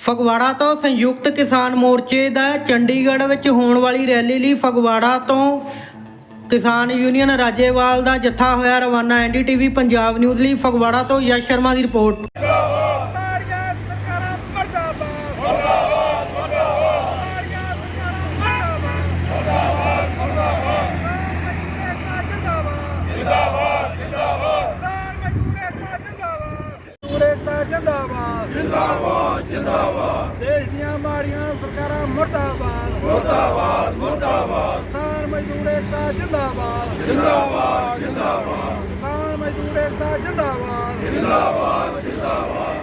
ਫਗਵਾੜਾ ਤੋਂ ਸੰਯੁਕਤ ਕਿਸਾਨ ਮੋਰਚੇ ਦਾ ਚੰਡੀਗੜ੍ਹ ਵਿੱਚ ਹੋਣ ਵਾਲੀ ਰੈਲੀ ਲਈ ਫਗਵਾੜਾ ਤੋਂ ਕਿਸਾਨ ਯੂਨੀਅਨ ਰਾਜੇਵਾਲ ਦਾ ਜੱਥਾ ਹੋਇਆ। ਰਵਾਨਾ, ਐਨਡੀਟੀਵੀ, ਪੰਜਾਬ ਨਿਊਜ਼ ਲਈ ਫਗਵਾੜਾ ਤੋਂ ਯਸ਼ ਸ਼ਰਮਾ ਦੀ ਰਿਪੋਰਟ ਸਾਰੀਆਂ ਸਰਕਾਰਾਂ ਮਰਦਾਬਾਦ ਮਰਦਾਬਾਦ ਮਰਦਾਬਾਦ ਸਾਰੀਆਂ ਸਰਕਾਰਾਂ ਮਰਦਾਬਾਦ ਮਰਦਾਬਾਦ ਮਰਦਾਬਾਦ ਜਿੰਦਾਬਾਦ ਜਿੰਦਾਬਾਦ ਮਜ਼ਦੂਰ ਏਕਤਾ ਜਿੰਦਾਬਾਦ ਮਜ਼ਦੂਰ ਏਕਤਾ ਜਿੰਦਾਬਾਦ ਜਿੰਦਾਬਾਦ ਜਿੰਦਾਬਾਦ ਦੇਸ਼ ਦੀਆਂ ਮਾੜੀਆਂ ਸਰਕਾਰਾਂ ਮਰਦਾਬਾਦ ਮਰਦਾਬਾਦ। ਮਰਦਾਬਾਦ ਕਿਸਾਨ ਮਜ਼ਦੂਰ ਏਕਤਾ ਜਿੰਦਾਬਾਦ। ਜਿੰਦਾਬਾਦ ਜਿੰਦਾਬਾਦ। ਕਿਸਾਨ ਮਜ਼ਦੂਰ ਏਕਤਾ ਜਿੰਦਾਬਾਦ।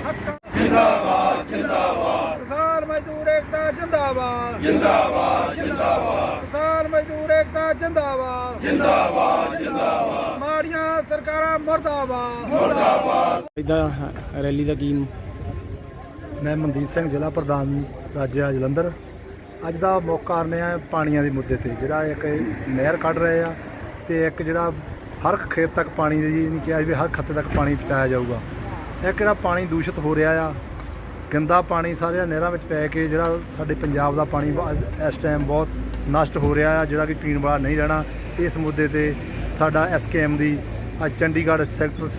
ਹੱਕਾਂ। ਜਿੰਦਾਬਾਦ ਜਿੰਦਾਬਾਦ। ਕਿਸਾਨ ਮਜ਼ਦੂਰ ਏਕਤਾ ਜਿੰਦਾਬਾਦ। ਜਿੰਦਾਬਾਦ ਜਿੰਦਾਬਾਦ। ਕਿਸਾਨ ਮਜ਼ਦੂਰ ਏਕਤਾ ਜਿੰਦਾਬਾਦ। ਜਿੰਦਾਬਾਦ ਜਿੰਦਾਬਾਦ। ਮਾੜੀਆਂ ਸਰਕਾਰਾਂ ਮਰਦਾਬਾਦ। ਇਦਾਂ ਰੈਲੀ ਦਾ ਕੀ ਮੈਂ ਮਨਦੀਪ ਸਿੰਘ ਜ਼ਿਲ੍ਹਾ ਪ੍ਰਧਾਨ ਰਾਜਿਆ ਜਲੰਧਰ। ਅੱਜ ਦਾ ਮੁੱਖ ਕਾਰਨ ਆ ਪਾਣੀਆਂ ਦੇ ਮੁੱਦੇ ਤੇ। ਜਿਹੜਾ ਇੱਕ ਨਹਿਰ ਕੱਢ ਰਹੇ ਆ ਤੇ ਇੱਕ ਜਿਹੜਾ ਹਰ ਖੇਤ ਤੱਕ ਪਾਣੀ ਦੀ ਨਹੀਂ ਕਿਹਾ ਵੀ ਹਰ ਖੱਤੇ ਤੱਕ ਪਾਣੀ ਪਹੁੰਚਾਇਆ ਜਾਊਗਾ। ਇੱਕ ਜਿਹੜਾ ਪਾਣੀ ਦੂਸ਼ਿਤ ਹੋ ਰਿਹਾ ਆ, ਗੰਦਾ ਪਾਣੀ ਸਾਰੇ ਨਹਿਰਾਂ ਵਿੱਚ ਪੈ ਕੇ ਜਿਹੜਾ ਸਾਡੇ ਪੰਜਾਬ ਦਾ ਪਾਣੀ ਇਸ ਟਾਈਮ ਬਹੁਤ ਨਸ਼ਟ ਹੋ ਰਿਹਾ ਆ, ਜਿਹੜਾ ਕਿ ਪੀਣ ਵਾਲਾ ਨਹੀਂ ਰਹਿਣਾ। ਇਸ ਮੁੱਦੇ ਤੇ ਸਾਡਾ ਐਸਕੇਐਮ ਦੀ ਅੱਜ ਚੰਡੀਗੜ੍ਹ ਸੈਕਟਰ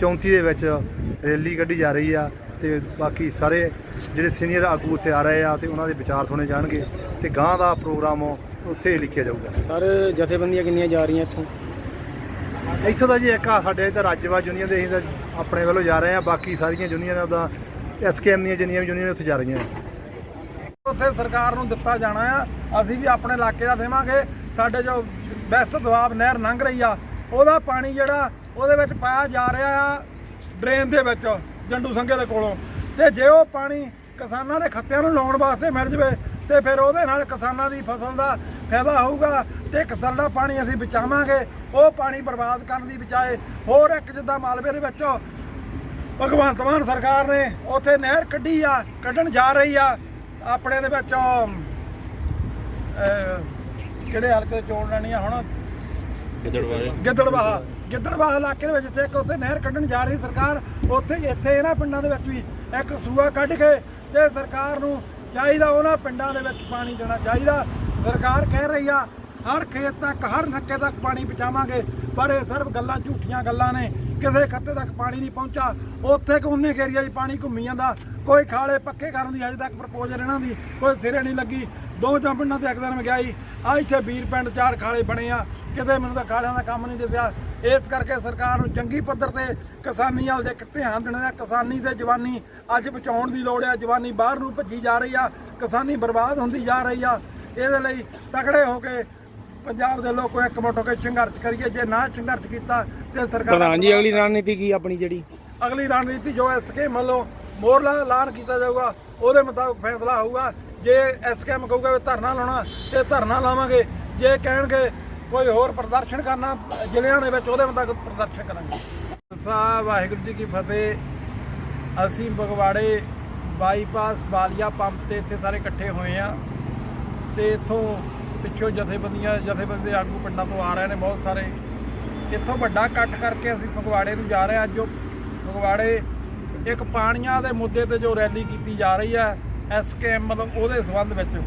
34 ਦੇ ਵਿੱਚ ਰੈਲੀ ਕੱਢੀ ਜਾ ਰਹੀ ਆ। ਤੇ ਬਾਕੀ ਸਾਰੇ ਜਿਹੜੇ ਸੀਨੀਅਰ ਆਗੂ ਉੱਥੇ ਆ ਰਹੇ ਆ ਤੇ ਉਹਨਾਂ ਦੇ ਵਿਚਾਰ ਸੁਣੇ ਜਾਣਗੇ ਤੇ ਗਾਂ ਦਾ ਪ੍ਰੋਗਰਾਮ ਉੱਥੇ ਹੀ ਲਿਖਿਆ ਜਾਊਗਾ। ਸਰ ਜਥੇਬੰਦੀਆਂ ਕਿੰਨੀਆਂ ਜਾ ਰਹੀਆਂ ਇੱਥੋਂ? ਇੱਥੋਂ ਦਾ ਜੀ ਇੱਕ ਆ ਸਾਡੇ ਇੱਧਰ ਰਾਜਵਾ ਯੂਨੀਅਨ ਦੇ ਅਸੀਂ ਤਾਂ ਆਪਣੇ ਵੱਲੋਂ ਜਾ ਰਹੇ ਆ ਬਾਕੀ ਸਾਰੀਆਂ ਯੂਨੀਅਨਾਂ ਦਾ ਐਸਕੇਐਮ ਦੀਆਂ ਜਿੰਨੀਆਂ ਵੀ ਯੂਨੀਅਨ ਉੱਥੇ ਜਾ ਰਹੀਆਂ। ਉੱਥੇ ਸਰਕਾਰ ਨੂੰ ਦਿੱਤਾ ਜਾਣਾ ਆ ਅਸੀਂ ਵੀ ਆਪਣੇ ਇਲਾਕੇ ਦਾ ਦੇਵਾਂਗੇ ਸਾਡੇ ਜੋ ਬੈਸਟ ਦੁਆਬ ਨਹਿਰ ਲੰਘ ਰਹੀ ਆ ਉਹਦਾ ਪਾਣੀ ਜਿਹੜਾ ਉਹਦੇ ਵਿੱਚ ਪਾਇਆ ਜਾ ਰਿਹਾ ਆ ਡਰੇਨ ਦੇ ਵਿੱਚ। ਜੰਡੂ ਸੰਘੇ ਦੇ ਕੋਲੋਂ। ਤੇ ਜੇ ਉਹ ਪਾਣੀ ਕਿਸਾਨਾਂ ਦੇ ਖੱਤਿਆਂ ਨੂੰ ਲਾਉਣ ਵਾਸਤੇ ਮਿਲ ਜਵੇ ਤੇ ਫਿਰ ਉਹਦੇ ਨਾਲ ਕਿਸਾਨਾਂ ਦੀ ਫਸਲ ਦਾ ਫਾਇਦਾ ਹੋਊਗਾ ਤੇ ਕਿਸਾਨ ਦਾ ਪਾਣੀ ਅਸੀਂ ਬਚਾਵਾਂਗੇ ਉਹ ਪਾਣੀ ਬਰਬਾਦ ਕਰਨ ਦੀ ਬਜਾਏ ਹੋਰ ਇੱਕ ਜਿੱਦਾਂ ਮਾਲਵੇ ਦੇ ਵਿੱਚੋਂ ਭਗਵੰਤ ਮਾਨ ਸਰਕਾਰ ਨੇ ਉੱਥੇ ਨਹਿਰ ਕੱਢੀ ਆ ਕੱਢਣ ਜਾ ਰਹੀ ਆ ਆਪਣੇ ਦੇ ਵਿੱਚ ਉਹ, ਕਿਹੜੇ ਹਲਕੇ ਚੋਣ ਲੈਣੀ ਆ ਹੁਣ ਗਿੱਦੜਵਾਹਾ। ਗਿੱਦੜਵਾਹਾ। ਇਲਾਕੇ ਦੇ ਵਿੱਚ ਜਿੱਥੇ ਇੱਕ ਉੱਥੇ ਨਹਿਰ ਕੱਢਣ ਜਾ ਰਹੀ ਸਰਕਾਰ, ਉੱਥੇ ਇੱਥੇ ਇਹਨਾਂ ਪਿੰਡਾਂ ਦੇ ਵਿੱਚ ਵੀ ਇੱਕ ਸੂਆ ਕੱਢ ਕੇ ਤੇ ਸਰਕਾਰ ਨੂੰ ਚਾਹੀਦਾ ਉਹਨਾਂ ਪਿੰਡਾਂ ਦੇ ਵਿੱਚ ਪਾਣੀ ਦੇਣਾ ਚਾਹੀਦਾ। ਸਰਕਾਰ ਕਹਿ ਰਹੀ ਆ, ਹਰ ਖੇਤ ਤੱਕ, ਹਰ ਨੱਕੇ ਤੱਕ ਪਾਣੀ ਪਹੁੰਚਾਵਾਂਗੇ, ਪਰ ਇਹ ਸਿਰਫ ਗੱਲਾਂ, ਝੂਠੀਆਂ ਗੱਲਾਂ ਨੇ। ਕਿਸੇ ਖੱਤੇ ਤੱਕ ਪਾਣੀ ਨਹੀਂ ਪਹੁੰਚਾ ਉੱਥੇ ਕੋਨੇ ਏਰੀਆ 'ਚ ਪਾਣੀ ਘੁੰਮੀ ਜਾਂਦਾ। ਕੋਈ ਖਾਲੇ ਪੱਕੇ ਕਰਨ ਦੀ ਅਜੇ ਤੱਕ ਪ੍ਰਪੋਜ਼ਲ ਇਹਨਾਂ ਦੀ, ਕੋਈ ਸਿਰੇ ਨਹੀਂ ਲੱਗੀ। ਦੋ ਚਾਰ ਪਿੰਡਾਂ ਤੇ ਇੱਕ ਦਿਨ ਮੈਂ ਗਿਆ ਸੀ ਆ ਇੱਥੇ ਵੀਰ ਪਿੰਡ ਚਾਰ ਖਾਲੇ ਬਣੇ ਆ। ਕਿਤੇ ਮੈਨੂੰ ਤਾਂ ਖਾਲਿਆਂ ਦਾ ਕੰਮ ਨਹੀਂ ਦਿਸਿਆ। ਇਸ ਕਰਕੇ ਸਰਕਾਰ ਨੂੰ ਜੰਗੀ ਪੱਧਰ ਤੇ ਕਿਸਾਨੀ ਵੱਲ ਦੇ ਧਿਆਨ ਦੇਣਾ ਹੈ। ਕਿਸਾਨੀ ਤੇ ਜਵਾਨੀ ਅੱਜ ਬਚਾਉਣ ਦੀ ਲੋੜ ਆ ਜਵਾਨੀ ਬਾਹਰ ਨੂੰ ਭੱਜੀ ਜਾ ਰਹੀ ਆ। ਕਿਸਾਨੀ ਬਰਬਾਦ ਹੁੰਦੀ ਜਾ ਰਹੀ ਆ। ਇਹਦੇ ਲਈ ਤਕੜੇ ਹੋ ਕੇ ਪੰਜਾਬ ਦੇ ਲੋਕੋ ਇੱਕ ਹੋ ਕੇ ਸੰਘਰਸ਼ ਕਰੀਏ। ਜੇ ਨਾ ਸੰਘਰਸ਼ ਕੀਤਾ ਤੇ ਸਰਕਾਰ ਪ੍ਰਧਾਨ ਜੀ ਅਗਲੀ ਰਣਨੀਤੀ ਕੀ ਆਪਣੀ ਜਿਹੜੀ? ਅਗਲੀ ਰਣਨੀਤੀ ਜੋ ਐਸਕੇ ਵੱਲੋਂ ਮੋਰਲਾ ਐਲਾਨ ਕੀਤਾ ਜਾਊਗਾ ਉਹਦੇ ਮੁਤਾਬਕ ਫੈਸਲਾ ਹੋਊਗਾ। ਜੇ ਐਸਕੇਐਮ ਕਹੂਗਾ ਵੀ ਧਰਨਾ ਲਾਉਣਾ, ਤੇ ਧਰਨਾ ਲਾਵਾਂਗੇ। ਜੇ ਕਹਿਣਗੇ ਕੋਈ ਹੋਰ ਪ੍ਰਦਰਸ਼ਨ ਕਰਨਾ, ਜ਼ਿਲ੍ਹਿਆਂ ਦੇ ਵਿੱਚ ਉਹਦੇ ਮੁਤਾਬਕ ਪ੍ਰਦਰਸ਼ਨ ਕਰਾਂਗੇ। ਖਾਲਸਾ ਵਾਹਿਗੁਰੂ ਜੀ ਕੀ ਫਤਿਹ। ਅਸੀਂ ਬਗਵਾੜੇ ਬਾਈਪਾਸ ਬਾਲੀਆ ਪੰਪ ਤੇ ਇੱਥੇ ਸਾਰੇ ਇਕੱਠੇ ਹੋਏ ਆ ਤੇ ਇੱਥੋਂ ਪਿੱਛੋਂ ਜਥੇਬੰਦੀਆਂ, ਜਥੇਬੰਦੀ ਆਗੂ ਪਿੰਡਾਂ ਤੋਂ ਆ ਰਹੇ ਨੇ ਬਹੁਤ ਸਾਰੇ। ਇੱਥੋਂ ਵੱਡਾ ਇਕੱਠ ਕਰਕੇ ਅਸੀਂ ਫਗਵਾੜੇ ਨੂੰ ਜਾ ਰਹੇ ਹਾਂ। ਅੱਜ ਜੋ ਫਗਵਾੜੇ ਇੱਕ ਪਾਣੀਆਂ ਦੇ ਮੁੱਦੇ ਤੇ ਜੋ ਰੈਲੀ ਕੀਤੀ ਜਾ ਰਹੀ ਹੈ ਐਸਕੇਐਮ ਮਤਲਬ ਉਹਦੇ ਸੰਬੰਧ ਵਿੱਚ।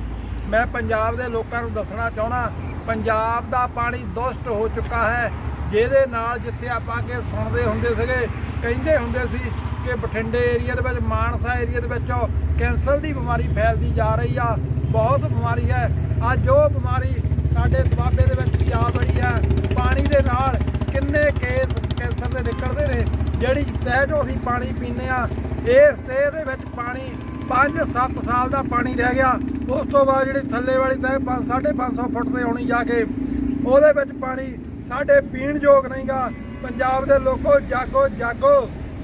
ਮੈਂ ਪੰਜਾਬ ਦੇ ਲੋਕਾਂ ਨੂੰ ਦੱਸਣਾ ਚਾਹਣਾ ਪੰਜਾਬ ਦਾ ਪਾਣੀ ਦੁਸ਼ਟ ਹੋ ਚੁੱਕਾ ਹੈ। ਜਿਹਦੇ ਨਾਲ ਜਿੱਥੇ ਆਪਾਂ ਅੱਗੇ ਸੁਣਦੇ ਹੁੰਦੇ ਸੀਗੇ, ਕਹਿੰਦੇ ਹੁੰਦੇ ਸੀ ਕਿ ਬਠਿੰਡੇ ਏਰੀਆ ਦੇ ਵਿੱਚ, ਮਾਨਸਾ ਏਰੀਆ ਦੇ ਵਿੱਚ ਕੈਂਸਰ ਦੀ ਬਿਮਾਰੀ ਫੈਲਦੀ ਜਾ ਰਹੀ ਆ, ਬਹੁਤ ਬਿਮਾਰੀ ਹੈ। ਅੱਜ ਉਹ ਬਿਮਾਰੀ ਸਾਡੇ ਦੁਆਬੇ ਦੇ ਵਿੱਚ ਵੀ ਆ ਬੜੀ ਹੈ। ਪਾਣੀ ਦੇ ਨਾਲ ਕਿੰਨੇ ਕੇਸ ਕੈਂਸਰ ਦੇ ਨਿਕਲਦੇ ਨੇ, ਜਿਹੜੀ ਤਹਿ ਜੋ ਅਸੀਂ ਪਾਣੀ ਪੀਂਦੇ ਆ ਇਸ ਤਹਿ ਦੇ ਵਿੱਚ ਪਾਣੀ 5-7 ਸਾਲ ਦਾ ਪਾਣੀ ਰਹਿ ਗਿਆ। ਉਸ ਤੋਂ ਬਾਅਦ ਜਿਹੜੀ ਥੱਲੇ ਵਾਲੀ ਤਹਿ 5-500 ਫੁੱਟ ਤੇ ਆਉਣੀ ਜਾ ਕੇ। ਉਹਦੇ ਵਿੱਚ ਪਾਣੀ ਸਾਡੇ ਪੀਣ ਯੋਗ ਨਹੀਂਗਾ। ਪੰਜਾਬ ਦੇ ਲੋਕੋ, ਜਾਗੋ ਜਾਗੋ।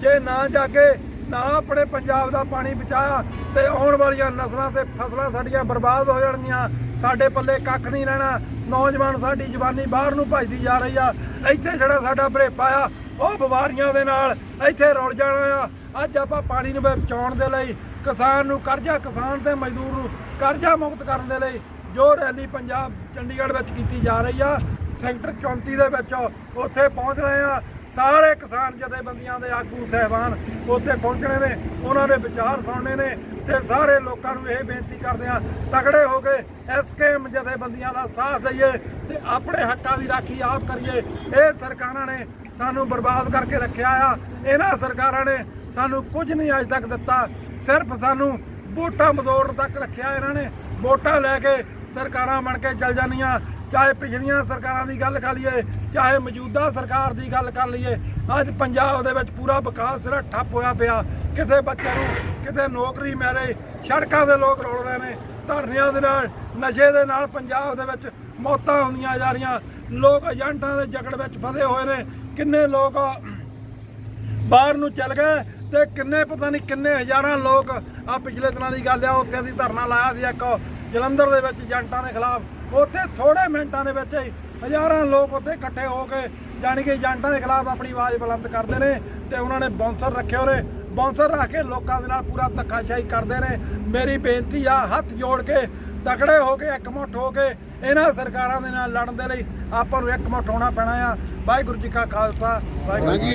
ਜੇ ਨਾ ਜਾਗੇ, ਨਾ ਆਪਣੇ ਪੰਜਾਬ ਦਾ ਪਾਣੀ ਬਚਾਇਆ, ਤੇ ਆਉਣ ਵਾਲੀਆਂ ਨਸਲਾਂ ਤੇ ਫਸਲਾਂ ਸਾਡੀਆਂ ਬਰਬਾਦ ਹੋ ਜਾਣਗੀਆਂ। ਸਾਡੇ ਪੱਲੇ ਕੱਖ ਨਹੀਂ ਰਹਿਣਾ। ਨੌਜਵਾਨ ਸਾਡੀ ਜਵਾਨੀ ਬਾਹਰ ਨੂੰ ਭੱਜਦੀ ਜਾ ਰਹੀ ਆ। ਇੱਥੇ ਜਿਹੜਾ ਸਾਡਾ ਭਰੇਪਾ ਆ, ਉਹ ਬਿਮਾਰੀਆਂ ਦੇ ਨਾਲ ਇੱਥੇ ਰੁਲ ਜਾਣਾ ਆ। ਅੱਜ ਆਪਾਂ ਪਾਣੀ ਨੂੰ ਬਚਾਉਣ ਦੇ ਲਈ ਕਿਸਾਨ ਨੂੰ ਕਰਜ਼ਾ, ਕਿਸਾਨ ਤੇ ਮਜ਼ਦੂਰ ਨੂੰ ਕਰਜ਼ਾ ਮੁਕਤ ਕਰਨ ਦੇ ਲਈ ਜੋ ਰੈਲੀ ਪੰਜਾਬ ਚੰਡੀਗੜ੍ਹ ਵਿੱਚ ਕੀਤੀ ਜਾ ਰਹੀ ਆ, ਸੈਕਟਰ 34 ਦੇ ਵਿੱਚ ਉੱਥੇ ਪਹੁੰਚ ਰਹੇ ਆ। ਸਾਰੇ ਕਿਸਾਨ ਜਥੇਬੰਦੀਆਂ ਦੇ ਆਗੂ, ਸਹਿਬਾਨ ਉੱਥੇ ਪਹੁੰਚਣੇ ਨੇ, ਉਹਨਾਂ ਦੇ ਵਿਚਾਰ ਸੁਣਨੇ ਨੇ ਤੇ ਸਾਰੇ ਲੋਕਾਂ ਨੂੰ ਇਹ ਬੇਨਤੀ ਕਰਦੇ ਆ, ਤਕੜੇ ਹੋ ਕੇ ਐਸਕੇਐਮ ਜਥੇਬੰਦੀਆਂ ਦਾ ਸਾਥ ਦਈਏ ਤੇ ਆਪਣੇ ਹੱਕਾਂ ਦੀ ਰਾਖੀ ਆਪ ਕਰੀਏ। ਇਹ ਸਰਕਾਰਾਂ ਨੇ ਸਾਨੂੰ ਬਰਬਾਦ ਕਰਕੇ ਰੱਖਿਆ ਆ। ਇਹਨਾਂ ਸਰਕਾਰਾਂ ਨੇ ਸਾਨੂੰ ਕੁਝ ਨਹੀਂ ਅੱਜ ਤੱਕ ਦਿੱਤਾ। ਸਿਰਫ ਸਾਨੂੰ ਵੋਟਾਂ ਮਜ਼ੋਰ ਤੱਕ ਰੱਖਿਆ ਇਹਨਾਂ ਨੇ। ਵੋਟਾਂ ਲੈ ਕੇ ਸਰਕਾਰਾਂ ਬਣ ਕੇ ਚੱਲ ਜਾਂਦੀਆਂ। ਚਾਹੇ ਪਿਛਲੀਆਂ ਸਰਕਾਰਾਂ ਦੀ ਗੱਲ ਕਰ ਲਈਏ, ਚਾਹੇ ਮੌਜੂਦਾ ਸਰਕਾਰ ਦੀ ਗੱਲ ਕਰ ਲਈਏ, ਅੱਜ ਪੰਜਾਬ ਦੇ ਵਿੱਚ ਪੂਰਾ ਵਿਕਾਸ ਸਿਰਾ ਠੱਪ ਹੋਇਆ ਪਿਆ। ਕਿਸੇ ਬੱਚੇ ਨੂੰ ਕਿਤੇ ਨੌਕਰੀ ਮਿਲੇ, ਸੜਕਾਂ ਦੇ ਲੋਕ ਰੋਲ ਰਹੇ ਨੇ। ਧਰਨਿਆਂ ਦੇ ਨਾਲ, ਨਸ਼ੇ ਦੇ ਨਾਲ ਪੰਜਾਬ ਦੇ ਵਿੱਚ ਮੌਤਾਂ ਹੁੰਦੀਆਂ ਜਾ ਰਹੀਆਂ। ਲੋਕ ਏਜੰਟਾਂ ਦੇ ਜਕੜ ਵਿੱਚ ਫਸੇ ਹੋਏ ਨੇ। ਕਿੰਨੇ ਲੋਕ ਬਾਹਰ ਨੂੰ ਚੱਲ ਗਏ। ਤੇ ਕਿੰਨੇ ਪਤਾ ਨਹੀਂ ਕਿੰਨੇ ਹਜ਼ਾਰਾਂ ਲੋਕ ਆ ਪਿਛਲੇ ਦਿਨਾਂ ਦੀ ਗੱਲ ਆ, ਉੱਥੇ ਅਸੀਂ ਧਰਨਾ ਲਾਇਆ ਸੀ ਇੱਕ ਜਲੰਧਰ ਦੇ ਵਿੱਚ ਏਜੰਟਾਂ ਦੇ ਖਿਲਾਫ। ਉੱਥੇ ਥੋੜੇ ਮਿੰਟਾਂ ਦੇ ਵਿੱਚ ਹੀ ਹਜ਼ਾਰਾਂ ਲੋਕ ਉੱਥੇ ਇਕੱਠੇ ਹੋ ਕੇ ਜਾਣੀ ਕਿ ਏਜੰਟਾਂ ਦੇ ਖਿਲਾਫ ਆਪਣੀ ਆਵਾਜ਼ ਬੁਲੰਦ ਕਰਦੇ ਨੇ ਤੇ ਉਹਨਾਂ ਨੇ ਬਾਉਂਸਰ ਰੱਖੇ ਹੋਰੇ ਬਾਉਂਸਰ ਰੱਖ ਕੇ ਲੋਕਾਂ ਦੇ ਨਾਲ ਪੂਰਾ ਧੱਕਾਸ਼ਾਹੀ ਕਰਦੇ ਨੇ। ਮੇਰੀ ਬੇਨਤੀ ਆ, ਹੱਥ ਜੋੜ ਕੇ ਤਕੜੇ ਹੋ ਕੇ, ਇਕਮੁੱਠ ਹੋ ਕੇ ਇਹਨਾਂ ਸਰਕਾਰਾਂ ਦੇ ਨਾਲ ਲੜਨ ਦੇ ਲਈ ਆਪਾਂ ਨੂੰ ਇਕਮੁੱਠ ਹੋਣਾ ਪੈਣਾ ਆ। ਵਾਹਿਗੁਰੂ ਜੀ ਕਾ ਖਾਲਸਾ, ਵਾਹਿਗੁਰੂ ਜੀ